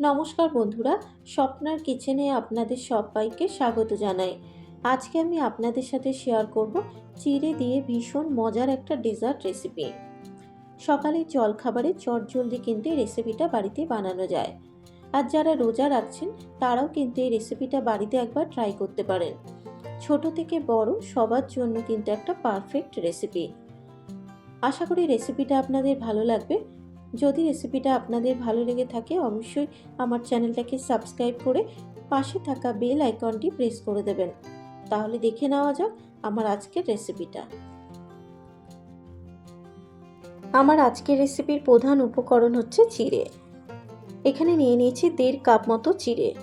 নমস্কার বন্ধুরা, স্বপ্নার কিচেনে আপনাদের সবাইকে স্বাগত জানাই। আজকে আমি আপনাদের সাথে শেয়ার করব চিড়ে দিয়ে ভীষণ মজার একটা ডেজার্ট রেসিপি সকালে জলখাবারে চটজলদি কিন্তু এই রেসিপিটা বাড়িতে বানানো যায়। আর যারা রোজা রাখছেন, তারাও কিন্তু এই রেসিপিটা বাড়িতে একবার ট্রাই করতে পারেন। ছোট থেকে বড় সবার জন্য কিন্তু একটা পারফেক্ট রেসিপি আশা করি রেসিপিটা আপনাদের ভালো লাগবে। যদি রেসিপিটা আপনাদের ভালো লেগে থাকে, অবশ্যই আমার চ্যানেলটাকে সাবস্ক্রাইব করে পাশে থাকা বেল আইকনটি প্রেস করে দেবেন। তাহলে দেখে নেওয়া যাক আমার আজকের রেসিপিটা আমার আজকের রেসিপির প্রধান উপকরণ হচ্ছে চিড়ে। এখানে নিয়ে নিয়েছি দেড় কাপ মতো চিড়ে।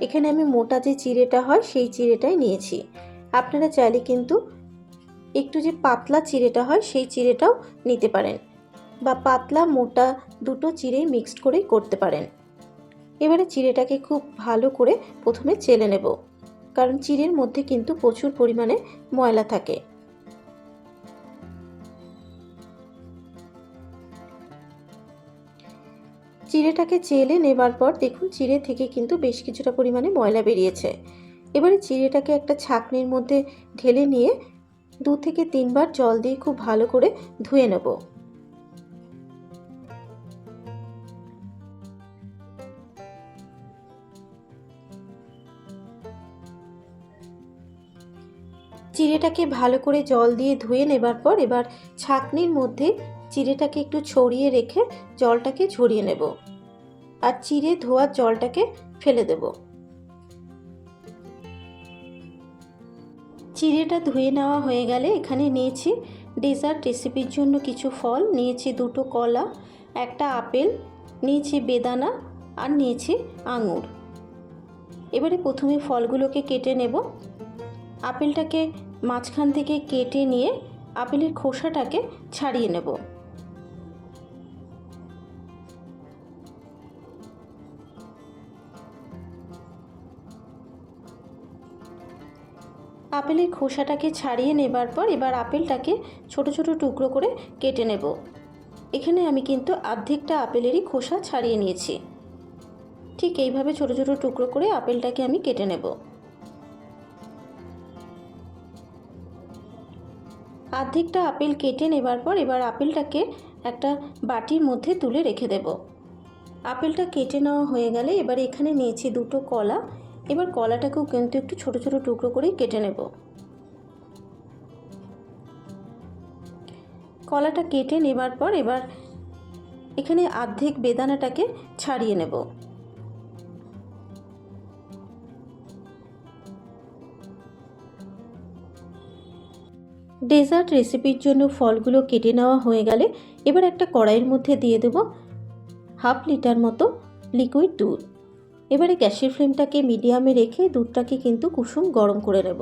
এখানে আমি মোটা যে চিড়েটা হয়, সেই চিড়েটাই নিয়েছি। আপনারা চাইলে কিন্তু একটু যে পাতলা চিড়েটা হয়, সেই চিড়েটাও নিতে পারেন। বা পাতলা মোটা দুটো চিড়ে মিক্সড করেই করতে পারেন। এবারে চিড়েটাকে খুব ভালো করে প্রথমে চেলে নেব, কারণ চিড়ের মধ্যে কিন্তু প্রচুর পরিমাণে ময়লা থাকে। চিড়েটাকে চেলে নেবার পর দেখুন চিড়ে থেকে কিন্তু বেশ কিছুটা পরিমাণে ময়লা বেরিয়েছে। এবারে চিড়েটাকে একটা ছাকনির মধ্যে ঢেলে নিয়ে দু থেকে তিনবার জল দিয়ে খুব ভালো করে ধুয়ে নেব। চিড়েটাকে ভালো করে জল দিয়ে ধুয়ে নেবার পর এবার ছাঁকনির মধ্যে চিড়েটাকে একটু ছড়িয়ে রেখে জলটাকে ঝরিয়ে নেব। আর চিড়ে ধোয়ার জলটাকে ফেলে দেব। চিড়েটা ধুয়ে নেওয়া হয়ে গেলে এখানে নিয়েছি ডেজার্ট রেসিপির জন্য কিছু ফল, নিয়েছি দুটো কলা, একটা আপেল, নিয়েছি বেদানা আর নিয়েছি আঙুর। এবারে প্রথমে ফলগুলোকে কেটে নেব। আপেলটাকে মাঝখান থেকে কেটে নিয়ে আপেলের খোসাটাকে ছাড়িয়ে নেব। আপেলের খোসাটাকে ছাড়িয়ে নেবার পর এবার আপেলটাকে ছোট ছোট টুকরো করে কেটে নেব। এখানে আমি কিন্তু অর্ধেকটা আপেলেরই খোসা ছাড়িয়ে নিয়েছি। ঠিক এইভাবে ছোট ছোট টুকরো করে আপেলটাকে আমি কেটে নেব। অর্ধেকটা আপেল কেটে নেবার পর এবার আপেলটাকে একটা বাটির মধ্যে তুলে রেখে দেব। আপেলটা কেটে নেওয়া হয়ে গেলে এবার এখানে নিয়েছি দুটো কলা। এবার কলাটাকেও কিন্তু একটু ছোট ছোট টুকরো করেই কেটে নেব। কলাটা কেটে নেবার পর এবার এখানে অর্ধেক বেদানাটাকে ছাড়িয়ে নেব। ডেজার্ট রেসিপির জন্য ফলগুলো কেটে নেওয়া হয়ে গেলে এবার একটা কড়াইয়ের মধ্যে দিয়ে দেব হাফ লিটার মতো লিকুইড দুধ। এবারে গ্যাসের ফ্লেমটাকে মিডিয়ামে রেখে দুধটাকে কিন্তু কুসুম গরম করে নেব।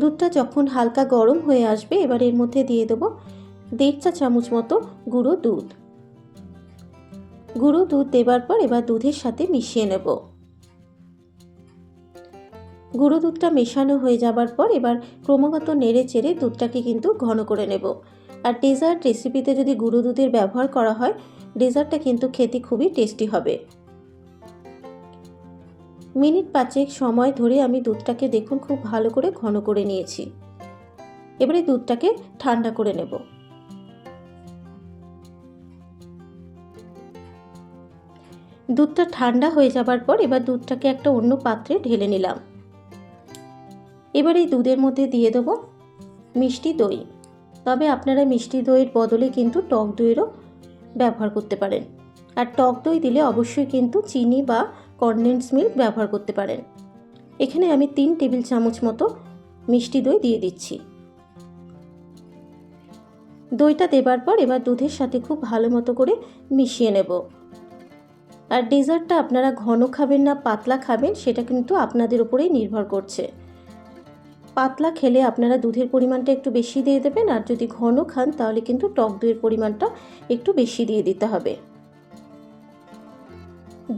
দুধটা যখন হালকা গরম হয়ে আসবে, এবার এর মধ্যে দিয়ে দেবো দেড় চা চামচ মতো গুঁড়ো দুধ। গুঁড়ো দুধ দেবার পর এবার দুধের সাথে মিশিয়ে নেব। গুঁড়ো দুধটা মেশানো হয়ে যাবার পর এবার ক্রমাগত নেড়ে চেড়ে দুধটাকে কিন্তু ঘন করে নেব। আর ডেজার্ট রেসিপিতে যদি গুঁড়ো দুধের ব্যবহার করা হয়, ডেজার্টটা কিন্তু খেতে খুবই টেস্টি হবে। মিনিট পাঁচেক সময় ধরে আমি দুধটাকে দেখুন খুব ভালো করে ঘন করে নিয়েছি। এবারে দুধটাকে ঠান্ডা করে নেব। দুধটা ঠান্ডা হয়ে যাবার পর এবার দুধটাকে একটা অন্য পাত্রে ঢেলে নিলাম। এবার এই দুধের মধ্যে দিয়ে দেবো মিষ্টি দই। তবে আপনারা মিষ্টি দইয়ের বদলে কিন্তু টক দইয়েরও ব্যবহার করতে পারেন। আর টক দই দিলে অবশ্যই কিন্তু চিনি বা কনডেন্স মিল্ক ব্যবহার করতে পারেন। এখানে আমি তিন টেবিল চামচ মতো মিষ্টি দই দিয়ে দিচ্ছি। দইটা দেবার পর এবার দুধের সাথে খুব ভালো মতো করে মিশিয়ে নেব। আর ডেজার্টটা আপনারা ঘন খাবেন না, পাতলা খাবেন, সেটা কিন্তু আপনাদের উপরেই নির্ভর করছে। পাতলা খেলে আপনারা দুধের পরিমাণটা একটু বেশি দিয়ে দেবেন, আর যদি ঘন খান তাহলে কিন্তু টক দইয়ের পরিমাণটা একটু বেশি দিয়ে দিতে হবে।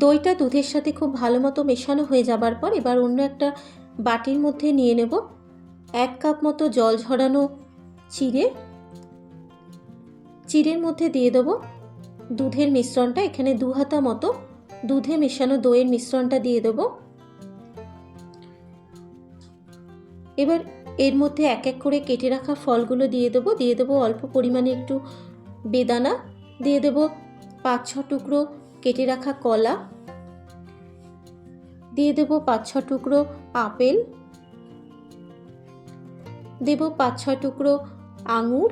দইটা দুধের সাথে খুব ভালো মতো মেশানো হয়ে যাবার পর এবার অন্য একটা বাটির মধ্যে নিয়ে নেব। এক কাপ মতো জল ঝরানো চিড়ে। চিড়ের মধ্যে দিয়ে দেবো দুধের মিশ্রণটা, এখানে দু হাতা মতো দুধে মেশানো দইয়ের মিশ্রণটা দিয়ে দেবো। এবার এর মধ্যে এক এক করে কেটে রাখা ফলগুলো দিয়ে দেবো। দিয়ে দেবো অল্প পরিমাণে একটু বেদানা। দিয়ে দেবো পাঁচ ছ টুকরো কেটে রাখা কলা। দিয়ে দেবো পাঁচ ছ টুকরো আপেল। দেব পাঁচ ছ টুকরো আঙুর।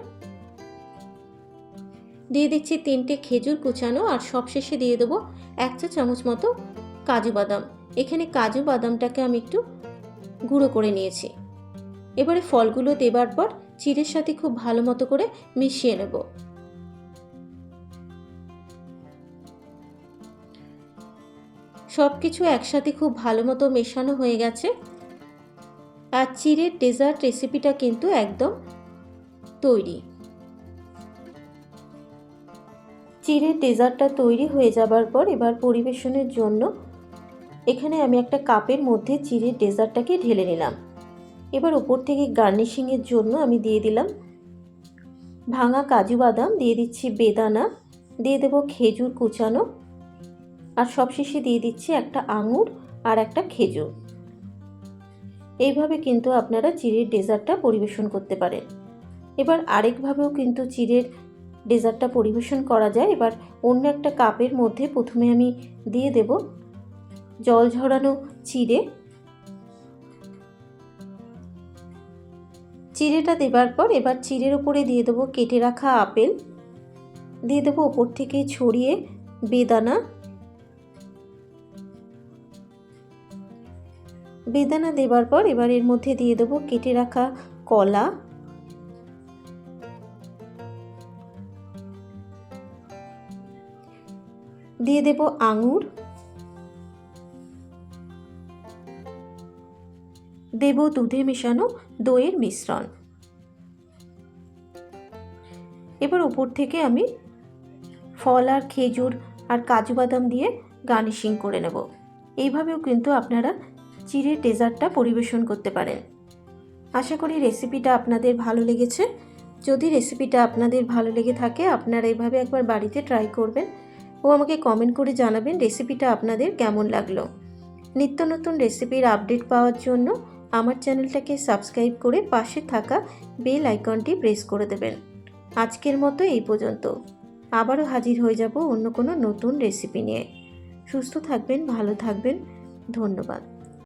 দিয়ে দিচ্ছি তিনটে খেজুর কুচানো আর সবশেষে দিয়ে দেবো এক চা চামচ মতো কাজু বাদাম। এখানে কাজু বাদামটাকে আমি একটু গুঁড়ো করে নিয়েছি। এবারে ফলগুলো দেবার পর চিড়ের সাথে খুব ভালো মতো করে মিশিয়ে নেব। সব কিছু একসাথে খুব ভালো মতো মেশানো হয়ে গেছে। আর চিড়ের ডেজার্ট রেসিপিটা কিন্তু একদম তৈরি। চিড়ের ডেজার্টটা তৈরি হয়ে যাবার পর এবার পরিবেশনের জন্য এখানে আমি একটা কাপের মধ্যে চিড়ের ডেজার্টটাকে ঢেলে নিলাম। এবার ওপর থেকে গার্নিশিংয়ের জন্য আমি দিয়ে দিলাম ভাঙা কাজু বাদাম, দিয়ে দিচ্ছি বেদানা, দিয়ে দেবো খেজুর কুচানো, আর সবশেষে দিয়ে দিচ্ছি একটা আঙুর আর একটা খেজুর। এইভাবে কিন্তু আপনারা চিড়ের ডেজার্টটা পরিবেশন করতে পারেন। এবার আরেকভাবেও কিন্তু চিড়ের ডেজার্টটা পরিবেশন করা যায়। এবার অন্য একটা কাপের মধ্যে প্রথমে আমি দিয়ে দেব জল ঝরানো চিড়ে। চিড়েটা দেবার পর এবার চিড়ের ওপরে দিয়ে দেবো কেটে রাখা আপেল। দিয়ে দেবো ওপর থেকে ছড়িয়ে বেদানা। বেদানা দেবার পর এবার এর মধ্যে দিয়ে দেবো কেটে রাখা কলা। দিয়ে দেব আঙুর। দেব দুধে মেশানো দইয়ের মিশ্রণ। এবার উপর থেকে আমি ফল আর খেজুর আর কাজু বাদাম দিয়ে গার্নিশিং করে নেব। এইভাবেও কিন্তু আপনারা চিড়ের ডেজার্টটা পরিবেশন করতে পারেন। আশা করি রেসিপিটা আপনাদের ভালো লেগেছে। যদি রেসিপিটা আপনাদের ভালো লেগে থাকে, আপনারা এভাবে একবার বাড়িতে ট্রাই করবেন ও আমাকে কমেন্ট করে জানাবেন রেসিপিটা আপনাদের কেমন লাগল। নিত্য নতুন রেসিপির আপডেট পাওয়ার জন্য আমার চ্যানেলটাকে সাবস্ক্রাইব করে পাশে থাকা বেল আইকনটি প্রেস করে দেবেন। আজকের মতো এই পর্যন্ত। আবারও হাজির হয়ে যাব অন্য কোনো নতুন রেসিপি নিয়ে। সুস্থ থাকবেন, ভালো থাকবেন। ধন্যবাদ।